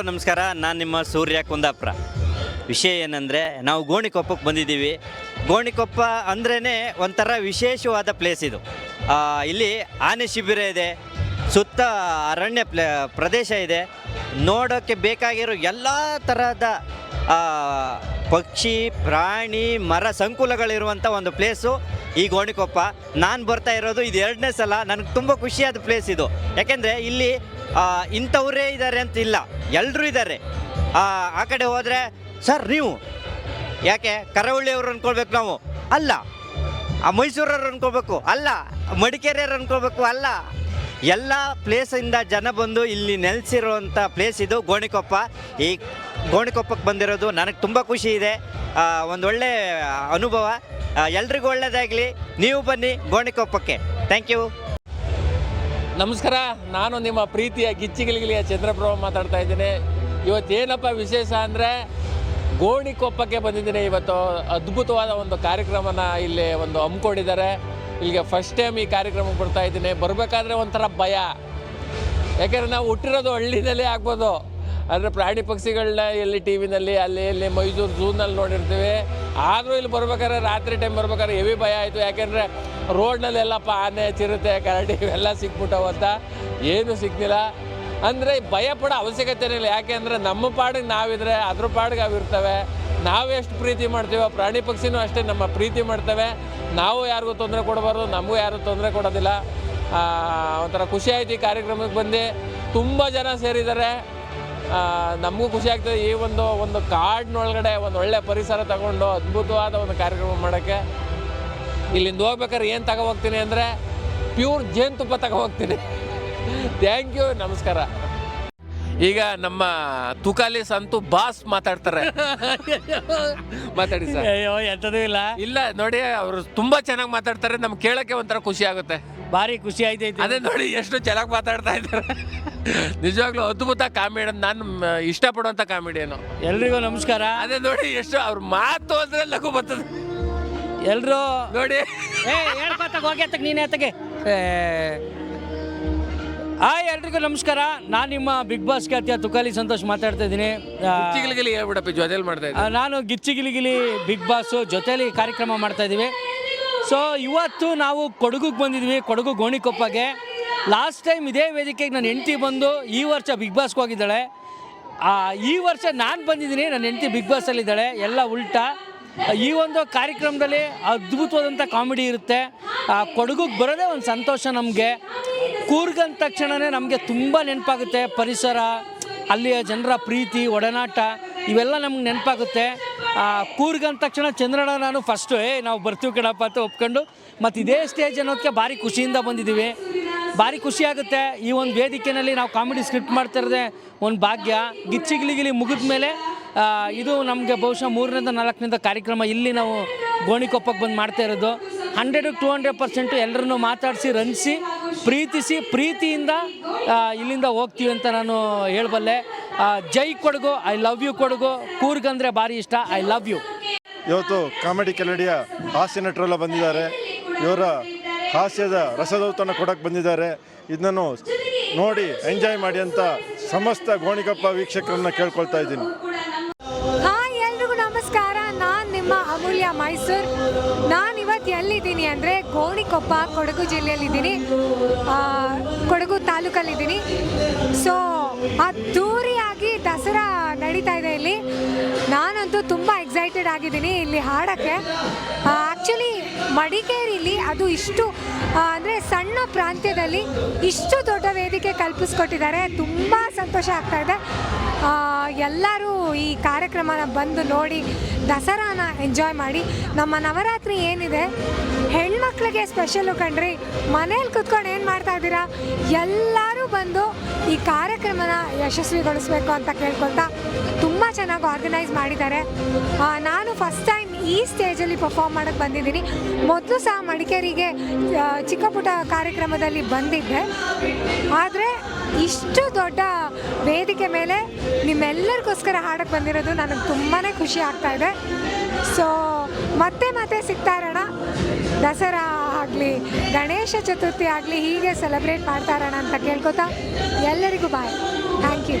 ನಮಸ್ಕಾರ. ನಾನು ನಿಮ್ಮ ಸೂರ್ಯ ಕುಂದಾಪುರ. ವಿಷಯ ಏನಂದರೆ, ನಾವು ಗೋಣಿಕೊಪ್ಪಕ್ಕೆ ಬಂದಿದ್ದೀವಿ. ಗೋಣಿಕೊಪ್ಪ ಅಂದ್ರೇ ಒಂಥರ ವಿಶೇಷವಾದ ಪ್ಲೇಸ್ ಇದು. ಇಲ್ಲಿ ಆನೆ ಶಿಬಿರ ಇದೆ, ಸುತ್ತ ಅರಣ್ಯ ಪ್ಲೇ, ಪ್ರದೇಶ ಇದೆ. ನೋಡೋಕ್ಕೆ ಬೇಕಾಗಿರೋ ಎಲ್ಲ ತರಹದ ಪಕ್ಷಿ, ಪ್ರಾಣಿ, ಮರ ಸಂಕುಲಗಳಿರುವಂಥ ಒಂದು ಪ್ಲೇಸು ಈ ಗೋಣಿಕೊಪ್ಪ. ನಾನು ಬರ್ತಾ ಇರೋದು ಇದು ಎರಡನೇ ಸಲ. ನನಗೆ ತುಂಬ ಖುಷಿಯಾದ ಪ್ಲೇಸ್ ಇದು. ಯಾಕೆಂದರೆ ಇಲ್ಲಿ ಇಂಥವರೇ ಇದ್ದಾರೆ ಅಂತ ಇಲ್ಲ. ಎಲ್ಲರೂ ಇದ್ದಾರೆ. ಆ ಕಡೆ ಹೋದರೆ, ಸರ್, ನೀವು ಯಾಕೆ ಕರಾವಳಿಯವರು ಅಂದ್ಕೊಳ್ಬೇಕು ನಾವು? ಅಲ್ಲ. ಆ ಮೈಸೂರವ್ರು ಅನ್ಕೋಬೇಕು ಅಲ್ಲ. ಮಡಿಕೇರಿಯವ್ರು ಅಂದ್ಕೊಳ್ಬೇಕು ಅಲ್ಲ. ಎಲ್ಲ ಪ್ಲೇಸಿಂದ ಜನ ಬಂದು ಇಲ್ಲಿ ನೆಲೆಸಿರುವಂಥ ಪ್ಲೇಸ್ ಇದು ಗೋಣಿಕೊಪ್ಪ. ಈ ಗೋಣಿಕೊಪ್ಪಕ್ಕೆ ಬಂದಿರೋದು ನನಗೆ ತುಂಬ ಖುಷಿ ಇದೆ. ಒಂದು ಒಳ್ಳೆ ಅನುಭವ. ಎಲ್ರಿಗೂ ಒಳ್ಳೆಯದಾಗಲಿ ನೀವು ಬನ್ನಿ ಗೋಣಿಕೊಪ್ಪಕ್ಕೆ. ಥ್ಯಾಂಕ್ ಯು ನಮಸ್ಕಾರ, ನಾನು ನಿಮ್ಮ ಪ್ರೀತಿಯ ಗಿಚ್ಚಿಗಿಲಿಗಿಲಿಯ ಚಂದ್ರಪ್ರಭು ಮಾತಾಡ್ತಾ ಇದ್ದೀನಿ. ಇವತ್ತೇನಪ್ಪ ವಿಶೇಷ ಅಂದರೆ ಗೋಣಿಕೊಪ್ಪಕ್ಕೆ ಬಂದಿದ್ದೀನಿ. ಇವತ್ತು ಅದ್ಭುತವಾದ ಒಂದು ಕಾರ್ಯಕ್ರಮನ ಇಲ್ಲಿ ಒಂದು ಹಮ್ಮಿಕೊಂಡಿದ್ದಾರೆ. ಇಲ್ಲಿಗೆ ಫಸ್ಟ್ ಟೈಮ್ ಈ ಕಾರ್ಯಕ್ರಮಕ್ಕೆ ಬರ್ತಾ ಇದ್ದೀನಿ. ಬರಬೇಕಾದ್ರೆ ಒಂಥರ ಭಯ. ಯಾಕೆಂದರೆ ನಾವು ಹುಟ್ಟಿರೋದು ಹಳ್ಳಿನಲ್ಲೇ ಆಗ್ಬೋದು. ಆದರೆ ಪ್ರಾಣಿ ಪಕ್ಷಿಗಳನ್ನ ಎಲ್ಲಿ ಟಿ ವಿನಲ್ಲಿ ಅಲ್ಲಿ ಇಲ್ಲಿ ಮೈಸೂರು ಝೂನಲ್ಲಿ ನೋಡಿರ್ತೀವಿ. ಆದರೂ ಇಲ್ಲಿ ಬರ್ಬೇಕಾದ್ರೆ ರಾತ್ರಿ ಟೈಮ್ ಬರ್ಬೇಕಾದ್ರೆ ಹೆವಿ ಭಯ ಆಯಿತು. ಯಾಕೆಂದರೆ ರೋಡ್ನಲ್ಲೆಲ್ಲಪ್ಪ ಆನೆ ಚಿರತೆ, ಕರಡಿ ಇವೆಲ್ಲ ಸಿಕ್ಬಿಟ್ಟವು ಅಂತ ಏನೂ ಸಿಗ್ತಿಲ್ಲ. ಅಂದರೆ ಭಯ ಪಡೋ ಅವಶ್ಯಕತೆನೇ ಇಲ್ಲ. ಯಾಕೆ ಅಂದರೆ ನಮ್ಮ ಪಾಡಿಗೆ ನಾವಿದ್ರೆ ಅದ್ರ ಪಾಡಿಗೆ ಅವಿರ್ತವೆ ನಾವು ಎಷ್ಟು ಪ್ರೀತಿ ಮಾಡ್ತೀವೋ, ಪ್ರಾಣಿ ಪಕ್ಷಿನೂ ಅಷ್ಟೇ ನಮ್ಮ ಪ್ರೀತಿ ಮಾಡ್ತವೆ. ನಾವು ಯಾರಿಗೂ ತೊಂದರೆ ಕೊಡಬಾರ್ದು, ನಮಗೂ ಯಾರು ತೊಂದರೆ ಕೊಡೋದಿಲ್ಲ. ಒಂಥರ ಖುಷಿ ಆಯ್ತು ಈ ಕಾರ್ಯಕ್ರಮಕ್ಕೆ ಬಂದು. ತುಂಬ ಜನ ಸೇರಿದ್ದಾರೆ. ನಮಗೂ ಖುಷಿ ಆಗ್ತದೆ. ಈ ಒಂದು ಒಂದು ಕಾಡಿನೊಳಗಡೆ ಒಂದು ಒಳ್ಳೆ ಪರಿಸರ ತಗೊಂಡು ಅದ್ಭುತವಾದ ಒಂದು ಕಾರ್ಯಕ್ರಮ ಮಾಡೋಕ್ಕೆ ಇಲ್ಲಿಂದ ಹೋಗ್ಬೇಕಾದ್ರೆ ಏನು ತಗೋ ಹೋಗ್ತೀನಿ ಅಂದರೆ ಪ್ಯೂರ್ ಜೇನುತುಪ್ಪ ತಗೋ ಹೋಗ್ತೀನಿ. ಥ್ಯಾಂಕ್ ಯು ನಮಸ್ಕಾರ. ಈಗ ನಮ್ಮ ತುಕಾಲಿ ಸಂತು ಬಾಸ್ ಮಾತಾಡ್ತಾರೆ. ಮಾತಾಡಿ ಸರ್. ಅಯ್ಯೋ ಎಂಥದೂ ಇಲ್ಲ. ಇಲ್ಲ ನೋಡಿ ಅವರು ತುಂಬಾ ಚೆನ್ನಾಗಿ ಮಾತಾಡ್ತಾರೆ ನಮ್ಗೆ ಕೇಳಕ್ಕೆ ಒಂಥರ ಖುಷಿ ಆಗುತ್ತೆ. ಭಾರಿ ಖುಷಿ ಐತೆ ಅದೇ ನೋಡಿ ಎಷ್ಟು ಚೆನ್ನಾಗಿ ಮಾತಾಡ್ತಾ ಇದ್ದಾರೆ. ನಿಜವಾಗ್ಲೂ ಅದ್ಭುತ ಕಾಮಿಡಿ ನಾನು ಇಷ್ಟಪಡುವಂಥ ಕಾಮಿಡಿಯನು ಎಲ್ರಿಗೂ ನಮಸ್ಕಾರ. ಅದೇ ನೋಡಿ ಎಷ್ಟು ಅವ್ರ ಮಾತು ಅಂದ್ರೆ ಲಘು ಬರ್ತದೆ. ಎಲ್ರು? ನೋಡಿ. ಏ ಹೇಳ್ಕೊತಗ ಹೋಗಿ ತಗ ನೀನೇ ಹಾಯ್ ಎಲ್ರಿಗೂ ನಮಸ್ಕಾರ. ನಾನು ನಿಮ್ಮ ಬಿಗ್ ಬಾಸ್ ಖ್ಯಾತಿಯ ತುಕಾಲಿ ಸಂತೋಷ್ ಮಾತಾಡ್ತಾ ಇದ್ದೀನಿ. ಹೇಳ್ಬಿಡಪ್ಪ ಜೊತೆಲಿ ಮಾಡ್ತಾ ನಾನು ಗಿಚ್ಚಿಗಿಲಿಗಿಲಿ ಬಿಗ್ ಬಾಸು ಜೊತೆಲಿ ಕಾರ್ಯಕ್ರಮ ಮಾಡ್ತಾ ಇದ್ದೀವಿ. ಸೊ ಇವತ್ತು ನಾವು ಕೊಡಗುಗೆ ಬಂದಿದ್ವಿ ಕೊಡಗು ಗೋಣಿಕೊಪ್ಪಗೆ. ಲಾಸ್ಟ್ ಟೈಮ್ ಇದೇ ವೇದಿಕೆಗೆ ನನ್ನ ಹೆಂಡತಿ ಬಂದು ಈ ವರ್ಷ ಬಿಗ್ ಬಾಸ್ಗೆ ಹೋಗಿದ್ದಾಳೆ. ಈ ವರ್ಷ ನಾನು ಬಂದಿದ್ದೀನಿ ನನ್ನ ಹೆಂಡತಿ ಬಿಗ್ ಬಾಸಲ್ಲಿದ್ದಾಳೆ ಎಲ್ಲ ಉಲ್ಟಾ. ಈ ಒಂದು ಕಾರ್ಯಕ್ರಮದಲ್ಲಿ ಅದ್ಭುತವಾದಂಥ ಕಾಮಿಡಿ ಇರುತ್ತೆ. ಕೊಡಗುಗೆ ಬರೋದೇ ಒಂದು ಸಂತೋಷ ನಮಗೆ. ಕೂರ್ಗಂದ ತಕ್ಷಣವೇ ನಮಗೆ ತುಂಬ ನೆನಪಾಗುತ್ತೆ. ಪರಿಸರ, ಅಲ್ಲಿಯ ಜನರ ಪ್ರೀತಿ, ಒಡನಾಟ, ಇವೆಲ್ಲ ನಮ್ಗೆ ನೆನಪಾಗುತ್ತೆ. ಕೂರ್ಗಂದ ತಕ್ಷಣ ಚಂದ್ರಣ್ಣ ನಾನು ಫಸ್ಟು ಏ ನಾವು ಬರ್ತೀವಿ ಕಣಪ್ಪ ಅಂತ ಒಪ್ಕೊಂಡು ಮತ್ತು ಇದೇ ಸ್ಟೇಜ್ ಅನ್ನೋದಕ್ಕೆ ಭಾರಿ ಖುಷಿಯಿಂದ ಬಂದಿದ್ದೀವಿ ಭಾರಿ ಖುಷಿ ಆಗುತ್ತೆ. ಈ ಒಂದು ವೇದಿಕೆಯಲ್ಲಿ ನಾವು ಕಾಮಿಡಿ ಸ್ಕ್ರಿಪ್ಟ್ ಮಾಡ್ತಾ ಇರೋದೇ ಒಂದು ಭಾಗ್ಯ. ಗಿಚ್ಚಿಗಿಲಿಗಿಲಿ ಮುಗಿದ ಮೇಲೆ ಇದು ನಮಗೆ ಬಹುಶಃ ಮೂರರಿಂದ ನಾಲ್ಕನಿಂದ ಕಾರ್ಯಕ್ರಮ ಇಲ್ಲಿ ನಾವು ಗೋಣಿಕೊಪ್ಪಕ್ಕೆ ಬಂದು ಮಾಡ್ತಾ ಇರೋದು. ಹಂಡ್ರೆಡ್ ಟು ಹಂಡ್ರೆಡ್ ಪರ್ಸೆಂಟು ಎಲ್ಲರನ್ನು ಮಾತಾಡಿಸಿ, ರಂಜಿಸಿ, ಪ್ರೀತಿಸಿ, ಪ್ರೀತಿಯಿಂದ ಇಲ್ಲಿಂದ ಹೋಗ್ತೀವಿ ಅಂತ ನಾನು ಹೇಳಬಲ್ಲೆ. ಜೈ Kodagu, I love you Kodagu. ಕೂರ್ಗಂದ್ರೆ ಭಾರಿ ಇಷ್ಟ, ಐ ಲವ್ ಯು. ಇವತ್ತು ಕಾಮಿಡಿ ಕೆಲಡಿಯ ಹಾಸ್ಯ ನಟರೆಲ್ಲ ಬಂದಿದ್ದಾರೆ. ಇವರ ಹಾಸ್ಯದ ರಸದೌತನ ಕೊಡಕ್ಕೆ ಬಂದಿದ್ದಾರೆ. ಇದನ್ನು ನೋಡಿ ಎಂಜಾಯ್ ಮಾಡಿ ಅಂತ ಸಮಸ್ತ ಗೋಣಿಕೊಪ್ಪ ವೀಕ್ಷಕರನ್ನ ಕೇಳ್ಕೊಳ್ತಾ ಇದ್ದೀನಿ. ಅಮೂಲ್ಯ ಮೈಸೂರು. ನಾನು ಇವತ್ತು ಎಲ್ಲಿದ್ದೀನಿ ಅಂದರೆ ಗೋಣಿಕೊಪ್ಪ, ಕೊಡಗು ಜಿಲ್ಲೆಯಲ್ಲಿದ್ದೀನಿ. ಕೊಡಗು ತಾಲೂಕಲ್ಲಿದ್ದೀನಿ. ಸೊ ಅದ್ದೂರಿಯಾಗಿ ದಸರಾ ನಡೀತಾ ಇದೆ ಇಲ್ಲಿ. ನಾನಂತೂ ತುಂಬ ಎಕ್ಸೈಟೆಡ್ ಆಗಿದ್ದೀನಿ ಇಲ್ಲಿ ಹಾಡೋಕ್ಕೆ. ಆ್ಯಕ್ಚುಲಿ ಮಡಿಕೇರಿಲಿ ಅದು ಇಷ್ಟು ಅಂದರೆ ಸಣ್ಣ ಪ್ರಾಂತ್ಯದಲ್ಲಿ ಇಷ್ಟು ದೊಡ್ಡ ವೇದಿಕೆ ಕಲ್ಪಿಸ್ಕೊಟ್ಟಿದ್ದಾರೆ. ತುಂಬ ಸಂತೋಷ ಆಗ್ತಾ ಇದೆ. ಎಲ್ಲರೂ ಈ ಕಾರ್ಯಕ್ರಮನ ಬಂದು ನೋಡಿ ದಸರಾನ ಎಂಜಾಯ್ ಮಾಡಿ ನಮ್ಮ ನವರಾತ್ರಿ ಏನಿದೆ, ಹೆಣ್ಮಕ್ಳಿಗೆ ಸ್ಪೆಷಲು ಕಣ್ರಿ. ಮನೇಲಿ ಕುತ್ಕೊಂಡು ಏನು ಮಾಡ್ತಾ ಇದ್ದೀರಾ? ಎಲ್ಲರೂ ಬಂದು ಈ ಕಾರ್ಯಕ್ರಮನ ಯಶಸ್ವಿಗೊಳಿಸ್ಬೇಕು ಅಂತ ಕೇಳ್ಕೊಳ್ತಾ ತುಂಬ ಚೆನ್ನಾಗಿ ಆರ್ಗನೈಸ್ ಮಾಡಿದ್ದಾರೆ. ನಾನು ಫಸ್ಟ್ ಈ ಸ್ಟೇಜಲ್ಲಿ ಪರ್ಫಾರ್ಮ್ ಮಾಡೋಕ್ಕೆ ಬಂದಿದ್ದೀನಿ. ಮೊದಲು ಸಹ ಮಡಿಕೇರಿಗೆ ಚಿಕ್ಕ ಪುಟ್ಟ ಕಾರ್ಯಕ್ರಮದಲ್ಲಿ ಬಂದಿದ್ದೆ. ಆದರೆ ಇಷ್ಟು ದೊಡ್ಡ ವೇದಿಕೆ ಮೇಲೆ ನಿಮ್ಮೆಲ್ಲರಿಗೋಸ್ಕರ ಹಾಡಕ್ಕೆ ಬಂದಿರೋದು ನನಗೆ ತುಂಬಾ ಖುಷಿ ಆಗ್ತಾ ಇದೆ. ಸೊ ಮತ್ತೆ ಮತ್ತೆ ಸಿಗ್ತಾ ಇರೋಣ. ದಸರಾ ಆಗಲಿ, ಗಣೇಶ ಚತುರ್ಥಿ ಆಗಲಿ ಹೀಗೆ ಸೆಲೆಬ್ರೇಟ್ ಮಾಡ್ತಾ ಇರೋಣ ಅಂತ ಕೇಳ್ಕೊತಾ ಎಲ್ಲರಿಗೂ ಬಾಯ್ ಥ್ಯಾಂಕ್ ಯು